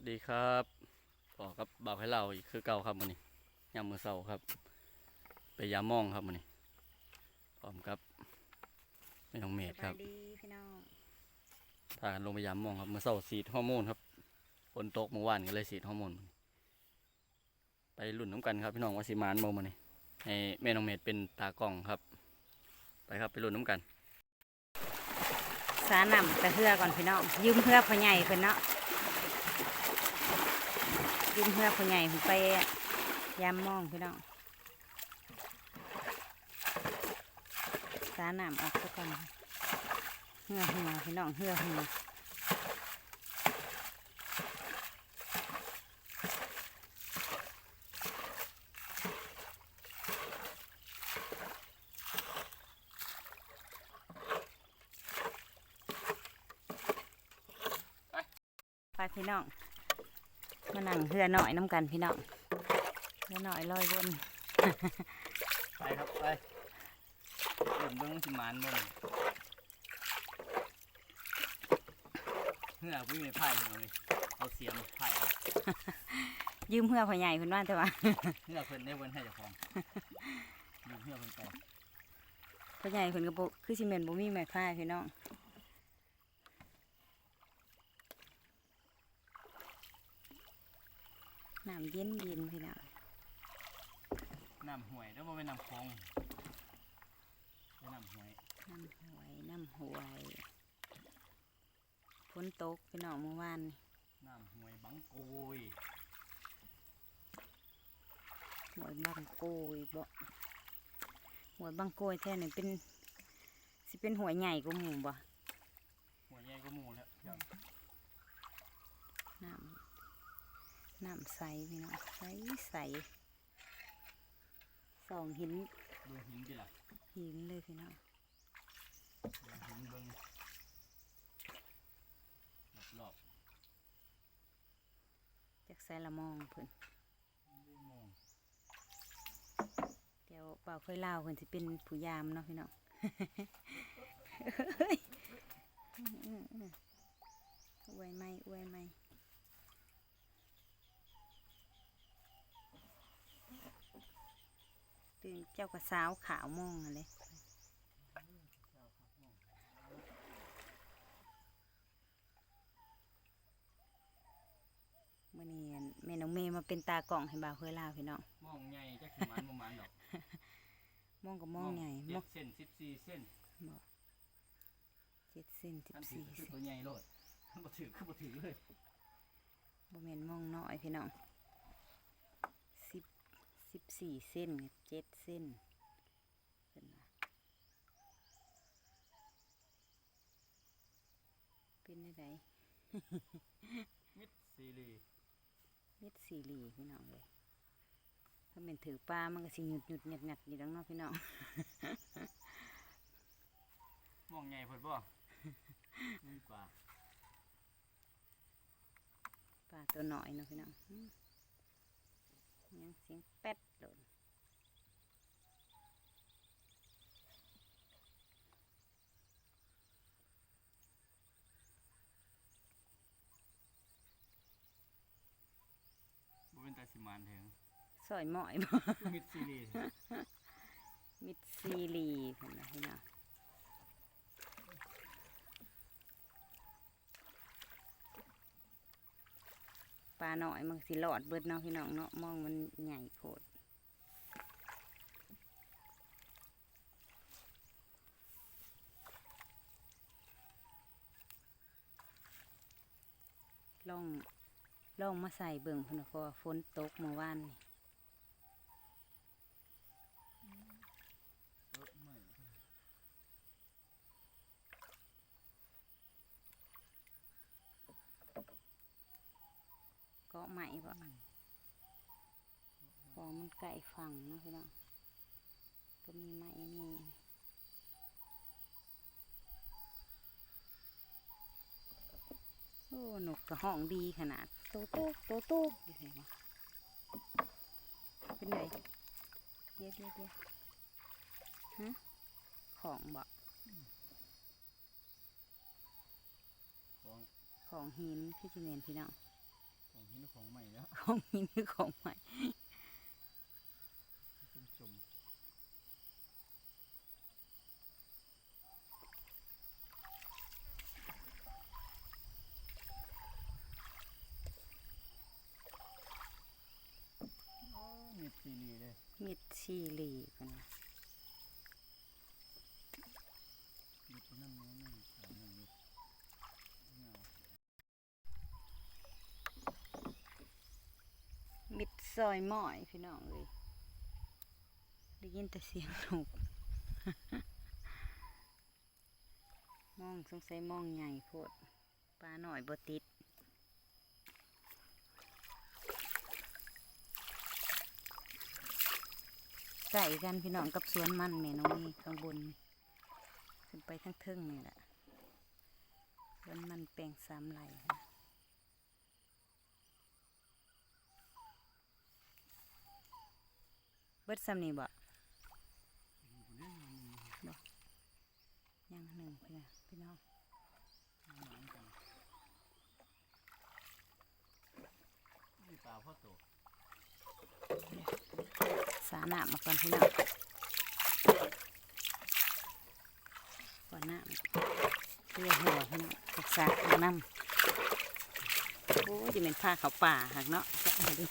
วัสดีครับต่อกับบ่าวให้เราอีกคือเก่าครับมื้อนี้ยามมื้อเช้าครับ ไปยามมองครับมื้อนี้พร้อมกับแม่น้องเมธครับสบายดีพี่น้องพากันลงไปยามมองครับมื้อเช้าฉีดฮอร์โมนครับฝนตกเมื่อวานก็เลยฉีดฮอร์โมนมื้อนี้ไปรุ่นน้ำกันครับพี่น้องว่าสิมานบ่มื้อนี้ให้แม่น้องเมธเป็นตากล้องครับ ไปครับไปรุ่นน้ำกัน สาหนำแต่เฮือก่อนพี่น้องยืมเฮือพ่อใหญ่เพิ่นเนาะ ยืมเฮือพ่อใหญ่ผมไปยามมองพี่น้องสาหนำออกซะก่อนเฮือหัวพี่น้องเฮือหัวไปพี่น้อง มานั่งเฮือหน่อยน้ำกันพี่น้องเฮือหน่อยลอยวนไปครับไปรุ่นเบิ่งสิมานบ่มื้อนี้เหือพี่ไม่ไผ่เลยเอาเสียมไผ่เอายืมเฮือพ่อใหญ่เพิ่นว่าแต่ว่าเหือเพิ่นได้เพิ่นให้เจ้าของยืมเหือเพิ่นไปพ่อใหญ่เพิ่นก็บ่คือสิแม่นบ่มีไม้พายพี่น้อง น้ำเย็นเย็นพี่น้องน้ำห่วยแล้วบ่แม่นน้ำคลองเป็นน้ำห่วยน้ำหวยน้ำหวยฝนตกพี่น้องเมื่อวานนี่น้ำห่วยบังโกยหวยบางโกยบ่หวยบางโกยแท้นี่เป็นสิเป็นหวยใหญ่กว่าหมู่บ่ห่วยใหญ่ก็หมู่แล้วเดี๋ยวน้ำ น้ำใสพี่น้องใสใสสองหินเบิ่งหินดิล่ะหินเลยพี่น้องหินเบิ่งรอบจากใสละมองเพิ่นมองเดี๋ยวเป่าเคยเล่าเพิ่นสิเป็นผู้ยามเนาะพี่น้องอวยไหมอวยไหม ตื่นเจ้ากระสาวขาวมองอะไรมื่อนี้อั่นแม่น้องเมย์มาเป็นตากล่องให้บ่าวเคยเล่าพี่น้องมองใหญ่จักสิมันบ่มันดอกมองกับมองใหญ่มเจ็องดเส้น14เส้นเจ็ดเส้นสิบท่านถือสี่คือเส้นตัวใหญ่โลดบ่ถือคือบ่ถือเลยบ่แม่นมองน้อยพี่น้องสิบ สิบสี่เส้นเจ็ดเส้นเพิ่นว่าเป็นได้ไดมิดซีรีเม็ดสี่เหลี่พี่น้องเลยถ้าเป็นถือปลามันก็สิหยุดหยุดหยัดหยัดอยู่ดังเนอกพี่น้องมองใหญ่เพิ่นบ่นี่กว่าปลาตัวน้อยเนาะพี่น้องอืม ยังเสียงแป๊ดโดนบ่เป็นตาสิมานแท้ซอยหมอยบ่มิดซีรีมิดซีหลีเพิ่นนะพี่น้อง ปลาหน่อยมันสิหลอดเบิดเนาะพี่น้องเนาะมองมันใหญ่โคตรลองลองมาใส่เบิ่งพุ่นน่ะเพราะว่าฝนตกเมื่อวานนี่ เออไม่ เกาะใหม่บ่พอมัน ไก่ฝั่งเนาะพี่น้องก็มีไม้มีโอ้หนกกระห้องดีขนาด โตโตโตโตอยู่เห็นบ่เป็นไงเดี๋ยวเดี๋ยวเดี๋ยวฮะของบ่ของของหินพี่จิเมนพี่น้องขของนี่ของใหม่แล้ว ของนี้คือของใหม่จุ่มจุ่มโอ้มีซีรีเลย มิดชีลีกันนะ มีที่นั่นนี่นี่สามหนึ่งนี่เงา มิด ซอยหม้อยพี่น้องเลยได้ยินแต่เสียงนกมองสงสัยมองใหญ่โพดปลาหน่อยบติดไก่กันพี่น้องกับสวนมันแม่น้องนี่ข้างบนขึ้นไปทั้งเทิงนี่แหละสวนมันแปลงสามไร่ค่ะ บิดซ้ำนี่บ่ยังหนึ่งพี่น้องพี่น้องมีปลาพ่อโตสาหนามาก่อนพี่น้องก่อนหน้าเพื่อหัวพี่น้องรักษาเอาน้ำโอ้ยจะเป็นผ้าเขาวป่าหักเนาะจะมาดู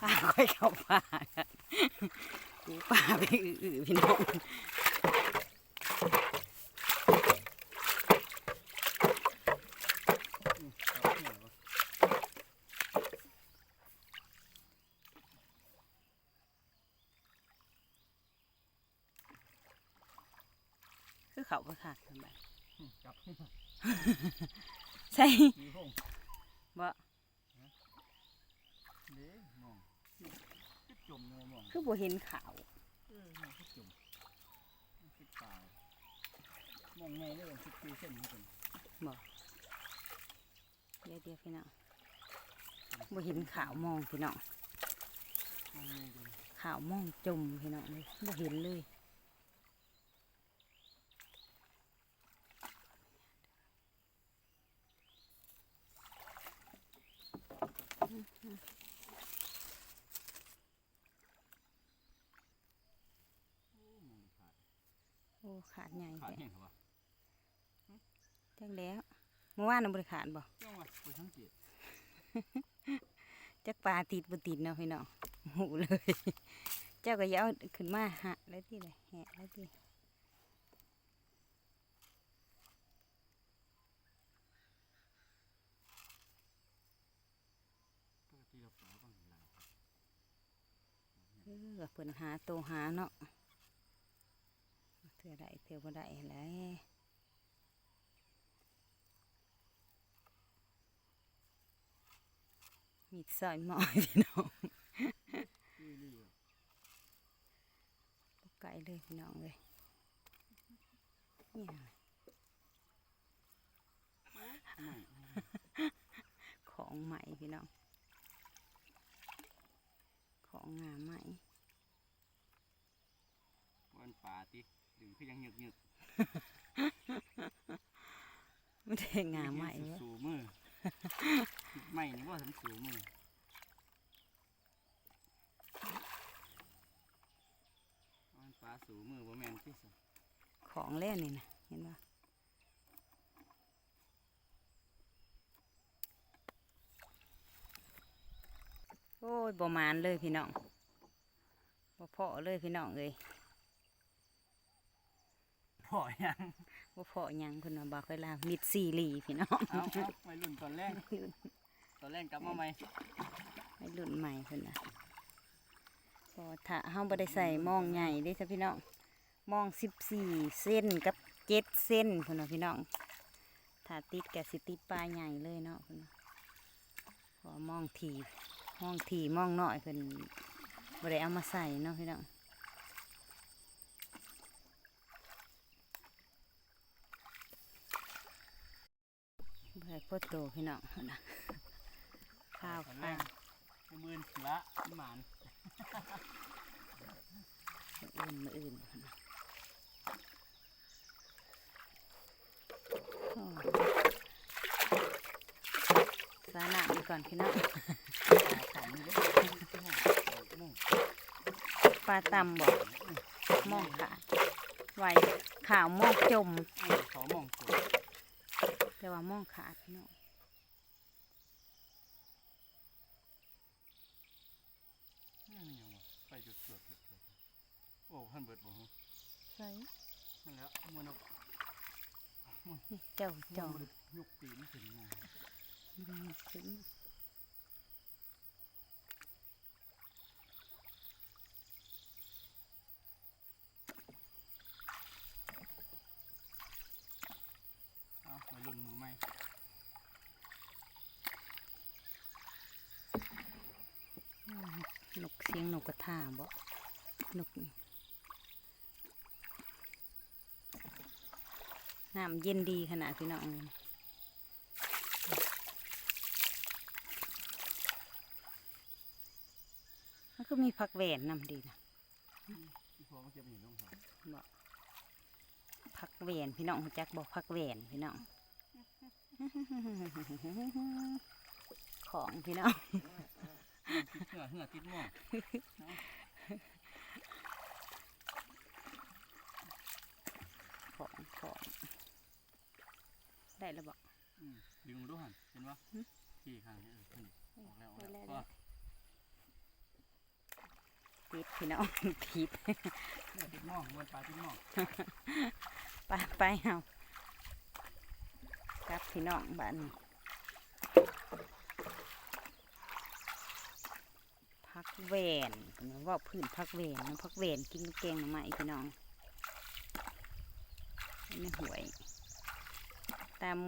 ผ้าค่อยเข้าป่าปูป่าไปอือพี่น้องเอาเหี่ยววะคือเขาไปขาดทำไมใช่บ่ เด้มองคือ จมเลยมองคือบ่เห็นขาวเออมองคือจมมันคือปลามองไงเลยมันคือปีเส้นนี่เป็นบ่เดี๋ยวเดี๋ยวพี่น้องบ่เห็นขาวมองพี่น้องมองไงเป็นขาวมองจมพี่น้องเลยบ่เห็นเลย โอ้มองขาด โอ้ขาดใหญ่ขาดแท้เห็นเหรอวะจังแล้วเมื่อวานน่ะบ่ได้ขาดบ่จ้องวะไปสังเกตจักปลาติดบ่ติดเนาะพี่น้องหูเลย เจ้าก็อย่าเอาขึ้นมาหะแล้วที่เลยแหะแล้วที่ปกติเราปลาบางหลายครับเออเพิ่นหาโตวหาเนาะเถื่อได้เถื่อบ่ได้แหละมีดซอยหมอยพี่น้องนี่นี่อะบ่ไกลเลยพี่น้องเลยเนี่ยไม่ของใหม่พี่น้องของงามใหม่ วันป่าติดึง คือยังหยึกหยึกไม่ได้งามใหม่เว้ยสูมือไม่นี่ว่าทั้งสูมือวันป่าสูมือบ่แม่นที่สุดของเล่นนี่นะเห็นปะโอ้ยประมาณเลยพี่น้องบ่พอเลยพี่น้องเลย พอยังบ่พอหยังคุณว่าบอกเคยลามิดซีรีพี่น้องเอาเอาไปรุ่นตอนแรกตอนแรกกลับมาใหม่ไม่รุ่นใหม่เพิ่นน่ะก็ถ้าเฮาบ่ได้ใส่หมองใหญ่เด้จ้ะพี่น้องหมอง14เส้นกับ7เส้นพุ่นน่ะพี่น้องถ้าติดก็สิติดปลาใหญ่เลยเนาะเพิ่นน่ะพอมองทีมองทีมองน้อยเพิ่นบ่ได้เอามาใส่เนาะพี่น้อง บ่ได้พอโตพี่น้องพุ่นน่ะข้าวตอนแรข้ากวมือนละหมานอื่นมืออื่นพุ่นน่ะโอ้สก่อนพี่น้องต่ำนี่เลยมองปลาตำบอกมองขาดไว้ข่าวมองจมเขามองตัวแต่ว่า มองขาดพี่น้องนี่ยังวะไปจุดเกิดจุดเกิดโอ้หันเบิดบ่ฮะใช่นั่นแหล้วมันเอานี่เจ้าจอเจ้าดยกตีนขึ้นมาดึงขึ้น เอาไปรุ่นมือใหม่ นกเสียงนกกระทาบ่นกนี่น้ำเย็นดีขนาดพี่น้องเลยมันก็มีผักแหวนนำดีนะที่พอมาเก็บหินลงครับบอกผักแหวนพี่น้องรู้จักบอกผักแหวนพี่น้องของพี่น้อง เหื่อเหื่อติดหม้อของของได้แล้วบอกอืมดึงดูหันเห็นปะหึที่ข้างนี้เออขึ้นออกแล้วออกได้แล้แล้ววได้ติดพี่น้องติดเหื่อติดหม้อมันปลาติดหม้อไปไปเอากลับพี่น้องบ้านนี้ พักแหวนเพิ่นว่าเว่าพื้นพักแหวนเนาะพักแหวนกินกับแกงหน่อไม้พี่น้องในหวย ตาม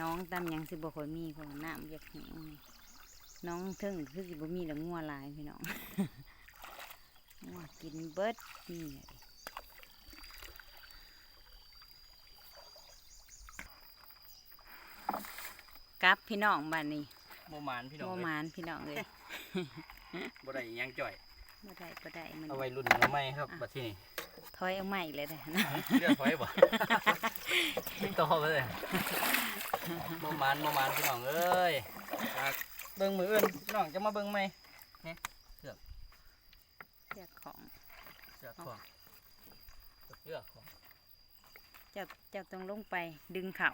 น้องตามหยังสิบ่ค่อยมีเพราะว่าน้ำอยากแห้งน้องเทิงคือสิบ่มีแล้วงัวหลายพี่น้องงัวกินเบิดนี่แหละกลับพี่น้องบ้านนี้โมมานพี่น้องโมเอ้ยมานพี่น้องเลย บ่ได้อิหยังจ่อยบ่ได้บ่ได้มันเอาไว้รุ่นมือใหม่ครับบัดที่นี่ถอยเอาใหม่เลยนะเลือกไว้บ่ต่อไปเลยโมมานโมมานพี่น้องเอ้ยฝากเบิ่งมืออื่นพี่น้องจะมาเบิ่งไหมเรียกของเสือกของเสือกของเจ้าเจ้าต้องลงไปดึงเขา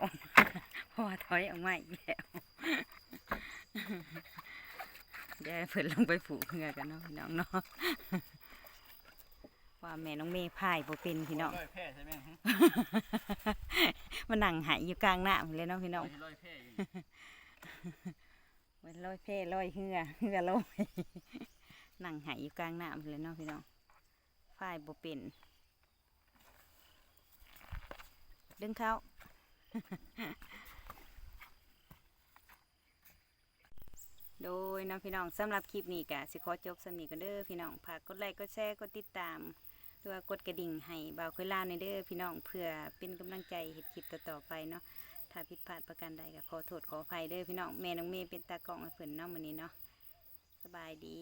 เพราะว่าถอยเอาใหม่อีกแล้วเดี๋ยวให้เพิ่นลงไปผูกเพื่อกันเนาะพี่น้องเนาะว่าแม่น้องเมย์พายบ่เป็นพี่น้อง ร้อยแพร่ใช่ไหมหึมานั่งหายอยู่กลางน้ำเลยเนาะพี่น้อง ร้อยแพร่อยู่ไว้ลอยเพลอยเหือเหือลอย นั่งหายอยู่กลางน้ำเลยเนาะพี่น้องพายบ่เป็นดึงเขา โดยน้องพี่น้องสำหรับคลิปนี้กะสิขอจบสำนีกันเด้อพี่น้องฝากกดไลค์กดแชร์กดติดตามหรือว่ากดกระดิ่งให้บ่าวคุยลาในเด้อพี่น้องเพื่อเป็นกำลังใจเห็ดคลิปต่อๆไปเนาะถ้าผิดพลาดประการใดก็ขอโทษขออภัยเด้อพี่น้องแม่น้องเมย์เป็นตากล้องให้เพิ่นเนาะมื้อนี้เนาะสบายดี